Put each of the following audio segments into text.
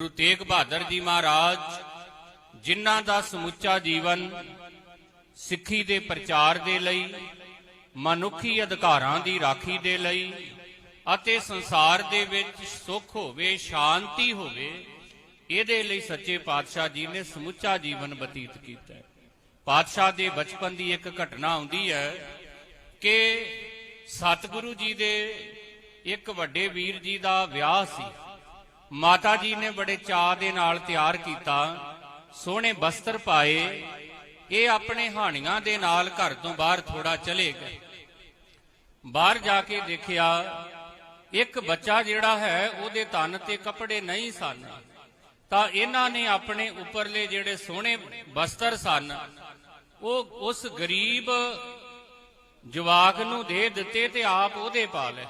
ਗੁਰੂ ਤੇਗ ਬਹਾਦਰ ਜੀ ਮਹਾਰਾਜ, ਜਿਨ੍ਹਾਂ ਦਾ ਸਮੁੱਚਾ ਜੀਵਨ ਸਿੱਖੀ ਦੇ ਪ੍ਰਚਾਰ ਦੇ ਲਈ, ਮਨੁੱਖੀ ਅਧਿਕਾਰਾਂ ਦੀ ਰਾਖੀ ਦੇ ਲਈ ਅਤੇ ਸੰਸਾਰ ਦੇ ਵਿੱਚ ਸੁੱਖ ਹੋਵੇ, ਸ਼ਾਂਤੀ ਹੋਵੇ, ਇਹਦੇ ਲਈ ਸੱਚੇ ਪਾਤਸ਼ਾਹ ਜੀ ਨੇ ਸਮੁੱਚਾ ਜੀਵਨ ਬਤੀਤ ਕੀਤਾ ਪਾਤਸ਼ਾਹ ਦੇ ਬਚਪਨ ਦੀ ਇੱਕ ਘਟਨਾ ਆਉਂਦੀ ਹੈ ਕਿ ਸਤਿਗੁਰੂ ਜੀ ਦੇ ਇੱਕ ਵੱਡੇ ਵੀਰ ਜੀ ਦਾ ਵਿਆਹ ਸੀ। ਮਾਤਾ ਜੀ ਨੇ ਬੜੇ ਚਾਅ ਦੇ ਨਾਲ ਤਿਆਰ ਕੀਤਾ, ਸੋਹਣੇ ਬਸਤਰ ਪਾਏ, ਇਹ ਆਪਣੇ ਹਾਣੀਆਂ ਦੇ ਨਾਲ ਘਰ ਤੋਂ ਬਾਹਰ ਥੋੜਾ ਚਲੇ ਗਏ। ਬਾਹਰ ਜਾ ਕੇ ਦੇਖਿਆ, ਇੱਕ ਬੱਚਾ ਜਿਹੜਾ ਹੈ, ਉਹਦੇ ਤਨ ਤੇ ਕੱਪੜੇ ਨਹੀਂ ਸਨ। ਤਾਂ ਇਹਨਾਂ ਨੇ ਆਪਣੇ ਉੱਪਰਲੇ ਜਿਹੜੇ ਸੋਹਣੇ ਬਸਤਰ ਸਨ, ਉਹ ਉਸ ਗਰੀਬ ਜਵਾਕ ਨੂੰ ਦੇ ਦਿੱਤੇ ਤੇ ਆਪ ਉਹਦੇ ਪਾ ਲਏ।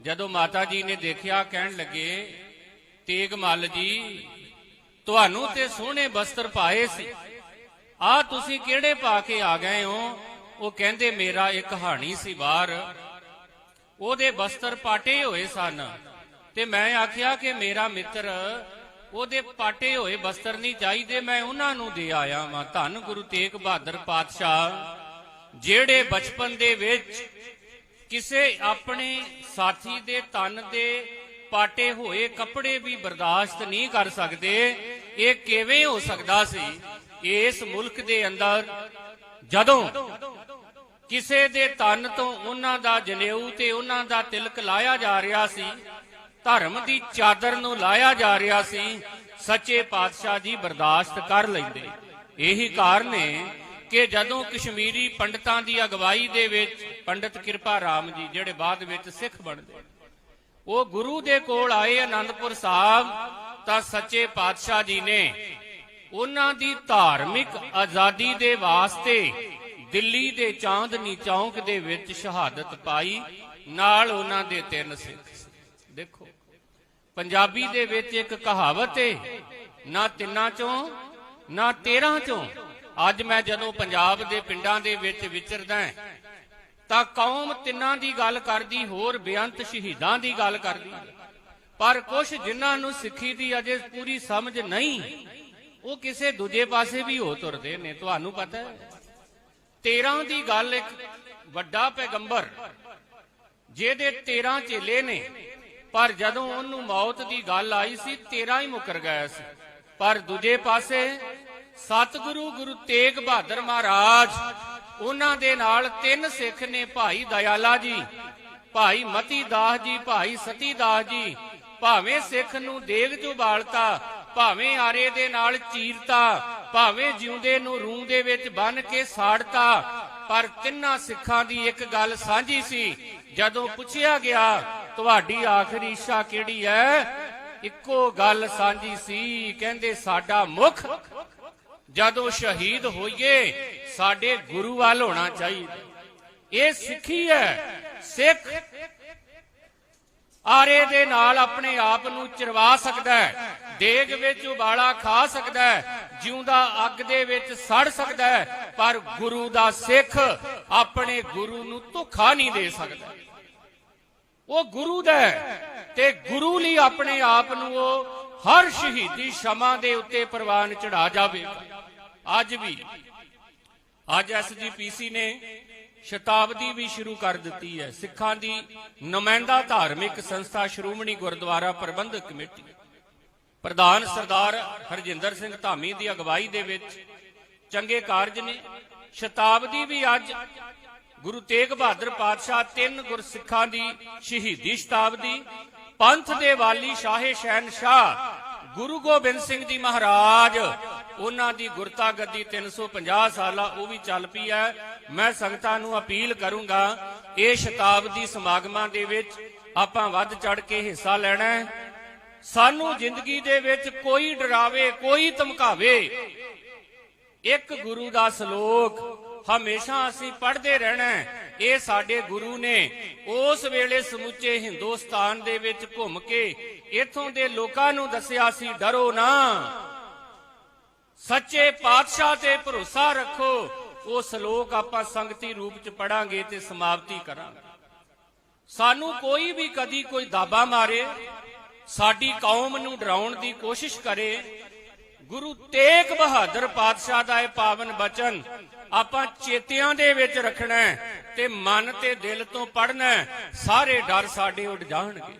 ਜਦੋਂ ਮਾਤਾ ਜੀ ਨੇ ਦੇਖਿਆ, ਕਹਿਣ ਲੱਗੇ ਤੇਗ ਮੱਲ ਜੀ, ਤੁਹਾਨੂੰ ਤੇ ਸੋਹਣੇ ਬਸਤਰ ਪਾਏ ਸੀ। ਆ ਤੁਸੀਂ ਕਿਹੜੇ ਪਾ ਕੇ ਆ ਗਏ ਹੋ? ਉਹ ਕਹਿੰਦੇ, ਮੇਰਾ ਇੱਕ ਹਾਣੀ ਸੀ ਬਾਹਰ। ਉਹਦੇ ਬਸਤਰ ਪਾਟੇ ਹੋਏ ਸਨ। ਤੇ ਮੈਂ ਆਖਿਆ ਕਿ ਮੇਰਾ ਮਿੱਤਰ, ਉਹਦੇ ਪਾਟੇ ਹੋਏ ਬਸਤਰ ਨਹੀਂ ਚਾਹੀਦੇ, ਮੈਂ ਉਹਨਾਂ ਨੂੰ ਦੇ ਆਇਆ ਵਾਂ। ਧੰਨ ਗੁਰੂ ਤੇਗ ਬਹਾਦਰ ਪਾਤਸ਼ਾਹ, ਜਿਹੜੇ ਬਚਪਨ ਦੇ ਵਿੱਚ ਕਿਸੇ ਆਪਣੇ ਸਾਥੀ ਦੇ ਤਨ ਦੇ ਪਾਟੇ ਹੋਏ ਕੱਪੜੇ ਵੀ ਬਰਦਾਸ਼ਤ ਨਹੀਂ ਕਰ ਸਕਦੇ। ਇਹ ਕਿਵੇਂ ਹੋ ਸਕਦਾ ਸੀ? ਇਸ ਮੁਲਕ ਦੇ ਅੰਦਰ ਜਦੋਂ ਕਿਸੇ ਦੇ ਤਨ ਤੋਂ ਉਹਨਾਂ ਦਾ ਜਨੇਊ ਤੇ ਉਹਨਾਂ ਦਾ ਤਿਲਕ ਲਾਇਆ ਜਾ ਰਿਹਾ ਸੀ, ਧਰਮ ਦੀ ਚਾਦਰ ਨੂੰ ਲਾਇਆ ਜਾ ਰਿਹਾ ਸੀ, ਸੱਚੇ ਪਾਤਸ਼ਾਹ ਜੀ ਬਰਦਾਸ਼ਤ ਕਰ ਲੈਂਦੇ। ਇਹੀ ਕਾਰਨ ਹੈ ਕਿ ਜਦੋਂ ਕਸ਼ਮੀਰੀ ਪੰਡਤਾਂ ਦੀ ਅਗਵਾਈ ਦੇ ਵਿੱਚ ਪੰਡਤ ਕਿਰਪਾ ਰਾਮ ਜੀ ਜਿਹੜੇ ਬਾਅਦ ਵਿੱਚ ਸਿੱਖ ਬਣਦੇ। ਉਹ ਗੁਰੂ ਦੇ ਕੋਲ ਆਏ ਅਨੰਦਪੁਰ ਸਾਹਿਬ ਤਾਂ ਸੱਚੇ ਪਾਤਸ਼ਾਹ ਜੀ ਨੇ ਉਹਨਾਂ ਦੀ ਧਾਰਮਿਕ ਆਜ਼ਾਦੀ ਦੇ ਵਾਸਤੇ ਦਿੱਲੀ ਦੇ ਚਾਂਦਨੀ ਚੌਂਕ ਦੇ ਵਿੱਚ ਸ਼ਹਾਦਤ ਪਾਈ ਨਾਲ ਉਹਨਾਂ ਦੇ ਤਿੰਨ ਸਿੱਖ ਦੇਖੋ ਪੰਜਾਬੀ ਦੇ ਵਿੱਚ ਇੱਕ ਕਹਾਵਤ ਏ ਨਾ ਤਿੰਨਾਂ ਚੋਂ ਨਾ ਤੇਰਾਂ ਚੋਂ। ਅੱਜ ਮੈਂ ਜਦੋਂ ਪੰਜਾਬ ਦੇ ਪਿੰਡਾਂ ਦੇ ਵਿੱਚ ਵਿਚਰਦਾ ਹਾਂ, ਤਾਂ ਕੌਮ ਤਿੰਨਾਂ ਦੀ ਗੱਲ ਕਰਦੀ, ਹੋਰ ਬੇਅੰਤ ਸ਼ਹੀਦਾਂ ਦੀ ਗੱਲ ਕਰਦੀ। ਪਰ ਕੁਝ ਜਿਨ੍ਹਾਂ ਨੂੰ ਸਿੱਖੀ ਦੀ ਅਜੇ ਪੂਰੀ ਸਮਝ ਨਹੀਂ, ਉਹ ਕਿਸੇ ਦੂਜੇ ਪਾਸੇ ਵੀ ਹੋ ਤੁਰਦੇ ਨੇ, ਤੁਹਾਨੂੰ ਪਤਾ ਹੈ। 13 ਦੀ ਗੱਲ ਇੱਕ ਵੱਡਾ ਪੈਗੰਬਰ, ਜਿਹਦੇ 13 ਚੇਲੇ ਨੇ, ਪਰ ਜਦੋਂ ਉਹਨੂੰ ਮੌਤ ਦੀ ਗੱਲ ਆਈ ਸੀ 13 ਹੀ ਮੁਕਰ ਗਿਆ ਸੀ। ਪਰ ਦੂਜੇ ਪਾਸੇ ਸਤਿਗੁਰੂ ਗੁਰੂ ਤੇਗ ਬਹਾਦਰ ਮਹਾਰਾਜ ਉਹਨਾਂ ਦੇ ਨਾਲ ਤਿੰਨ ਸਿੱਖ ਨੇ, ਭਾਈ ਦਇਆਲਾ ਜੀ, ਭਾਈ ਮਤੀ ਦਾਸ ਜੀ, ਭਾਈ ਸਤੀ ਦਾਸ ਜੀ। ਭਾਵੇਂ ਸਿੱਖ ਨੂੰ ਦੇਗ ਚੋਂ ਬਾਲਤਾ ਭਾਵੇਂ ਆਰੇ ਦੇ ਨਾਲ ਚੀਰਤਾ, ਭਾਵੇਂ ਜਿਉਂਦੇ ਨੂੰ ਰੂੰ ਦੇ ਵਿੱਚ ਬੰਨ ਕੇ ਸਾੜਤਾ, ਪਰ ਤਿੰਨਾਂ ਸਿੱਖਾਂ ਦੀ ਇੱਕ ਗੱਲ ਸਾਂਝੀ ਸੀ, ਜਦੋਂ ਪੁੱਛਿਆ ਗਿਆ, ਤੁਹਾਡੀ ਆਖਰੀ ਇੱਛਾ ਕਿਹੜੀ ਹੈ? ਇੱਕੋ ਗੱਲ ਸਾਂਝੀ ਸੀ, ਕਹਿੰਦੇ, ਸਾਡਾ ਮੁਖ ਜਦੋਂ ਸ਼ਹੀਦ ਹੋਈਏ, ਸਾਡੇ ਗੁਰੂ ਵੱਲ ਹੋਣਾ ਚਾਹੀਦਾ। ਇਹ ਸਿੱਖੀ ਹੈ। ਸਿੱਖ ਆਰੇ ਦੇ ਨਾਲ ਆਪਣੇ ਆਪ ਨੂੰ ਚਰਵਾ ਸਕਦਾ ਹੈ, ਦੇਗ ਵਿੱਚ ਉਬਾਲਾ ਖਾ ਸਕਦਾ ਹੈ, ਜਿਉਂਦਾ ਅੱਗ ਦੇ ਵਿੱਚ ਸੜ ਸਕਦਾ ਹੈ, ਪਰ ਗੁਰੂ ਦਾ ਸਿੱਖ ਆਪਣੇ ਗੁਰੂ ਨੂੰ ਧੋਖਾ ਨਹੀਂ ਦੇ ਸਕਦਾ। ਉਹ ਗੁਰੂ ਦਾ ਤੇ ਗੁਰੂ ਲਈ ਆਪਣੇ ਆਪ ਨੂੰ ਉਹ ਹਰ ਸ਼ਹੀਦੀ ਸ਼ਮਾ ਦੇ ਉੱਤੇ ਪ੍ਰਵਾਨ ਚੜਾ ਜਾਵੇ ਅੱਜ ਵੀ, ਅੱਜ ਐਸਜੀਪੀਸੀ ਨੇ ਸ਼ਤਾਬਦੀ ਵੀ ਸ਼ੁਰੂ ਕਰ ਦਿੱਤੀ ਹੈ। ਸਿੱਖਾਂ ਦੀ ਨੁਮਾਇੰਦਾ ਧਾਰਮਿਕ ਸੰਸਥਾ ਸ਼੍ਰੋਮਣੀ ਗੁਰਦੁਆਰਾ ਪ੍ਰਬੰਧਕ ਕਮੇਟੀ, ਪ੍ਰਧਾਨ ਸਰਦਾਰ ਹਰਜਿੰਦਰ ਸਿੰਘ ਧਾਮੀ ਦੀ ਅਗਵਾਈ ਦੇ ਵਿੱਚ ਚੰਗੇ ਕਾਰਜ ਨੇ। ਸ਼ਤਾਬਦੀ ਵੀ ਅੱਜ ਗੁਰੂ ਤੇਗ ਬਹਾਦਰ ਪਾਤਸ਼ਾਹ ਤਿੰਨ ਗੁਰਸਿੱਖਾਂ ਦੀ ਸ਼ਹੀਦੀ ਸ਼ਤਾਬਦੀ, ਪੰਥ ਦੇ ਵਾਲੀ ਸ਼ਾਹੇ ਸ਼ਹਿਨशाह ਗੁਰੂ ਗੋਬਿੰਦ ਸਿੰਘ ਜੀ ਮਹਾਰਾਜ, ਉਹਨਾਂ ਦੀ ਗੁਰਤਾ ਗੱਦੀ 350 ਸਾਲਾ, ਉਹ ਵੀ ਚੱਲ ਪਈ ਹੈ। ਮੈਂ ਸੰਗਤਾਂ ਨੂੰ ਅਪੀਲ ਕਰੂੰਗਾ, ਇਹ ਸ਼ਤਾਬਦੀ ਸਮਾਗਮਾਂ ਦੇ ਵਿੱਚ ਆਪਾਂ ਵੱਧ ਚੜ ਕੇ ਹਿੱਸਾ ਲੈਣਾ ਹੈ। ਸਾਨੂੰ ਜ਼ਿੰਦਗੀ ਦੇ ਵਿੱਚ ਕੋਈ ਡਰਾਵੇ, ਕੋਈ ਧਮਕਾਵੇ। ਇੱਕ ਗੁਰੂ ਦਾ ਸ਼ਲੋਕ ਹਮੇਸ਼ਾ ਅਸੀਂ ਪੜ੍ਹਦੇ ਰਹਿਣਾ ਹੈ। ਇਹ ਸਾਡੇ ਗੁਰੂ ਨੇ ਉਸ ਵੇਲੇ ਸਮੁੱਚੇ ਹਿੰਦੁਸਤਾਨ ਦੇ ਵਿੱਚ ਘੁੰਮ ਕੇ ਇਥੋਂ ਦੇ ਲੋਕਾਂ ਨੂੰ ਦੱਸਿਆ ਸੀ, ਡਰੋ ਨਾ। ਸੱਚੇ ਪਾਤਸ਼ਾਹ ਤੇ ਭਰੋਸਾ ਰੱਖੋ। ਉਹ ਸ਼ਲੋਕ ਆਪਾਂ ਸੰਗਤੀ ਰੂਪ ਚ ਪੜਾਂਗੇ ਤੇ ਸਮਾਪਤੀ ਕਰਾਂਗੇ। ਸਾਨੂੰ ਕੋਈ ਵੀ ਕਦੀ ਕੋਈ ਦਾਬਾ ਮਾਰੇ, ਸਾਡੀ ਕੌਮ ਨੂੰ ਡਰਾਉਣ ਦੀ ਕੋਸ਼ਿਸ਼ ਕਰੇ ਗੁਰੂ ਤੇਗ ਬਹਾਦਰ ਪਾਤਸ਼ਾਹ ਦਾ ਇਹ ਪਾਵਨ ਬਚਨ ਆਪਾਂ ਚੇਤਿਆਂ ਦੇ ਵਿੱਚ ਰੱਖਣਾ ਤੇ ਮਨ ਤੇ ਦਿਲ ਤੋਂ ਪੜਨਾ ਸਾਰੇ ਡਰ ਸਾਡੇ ਉੱਡ ਜਾਣਗੇ।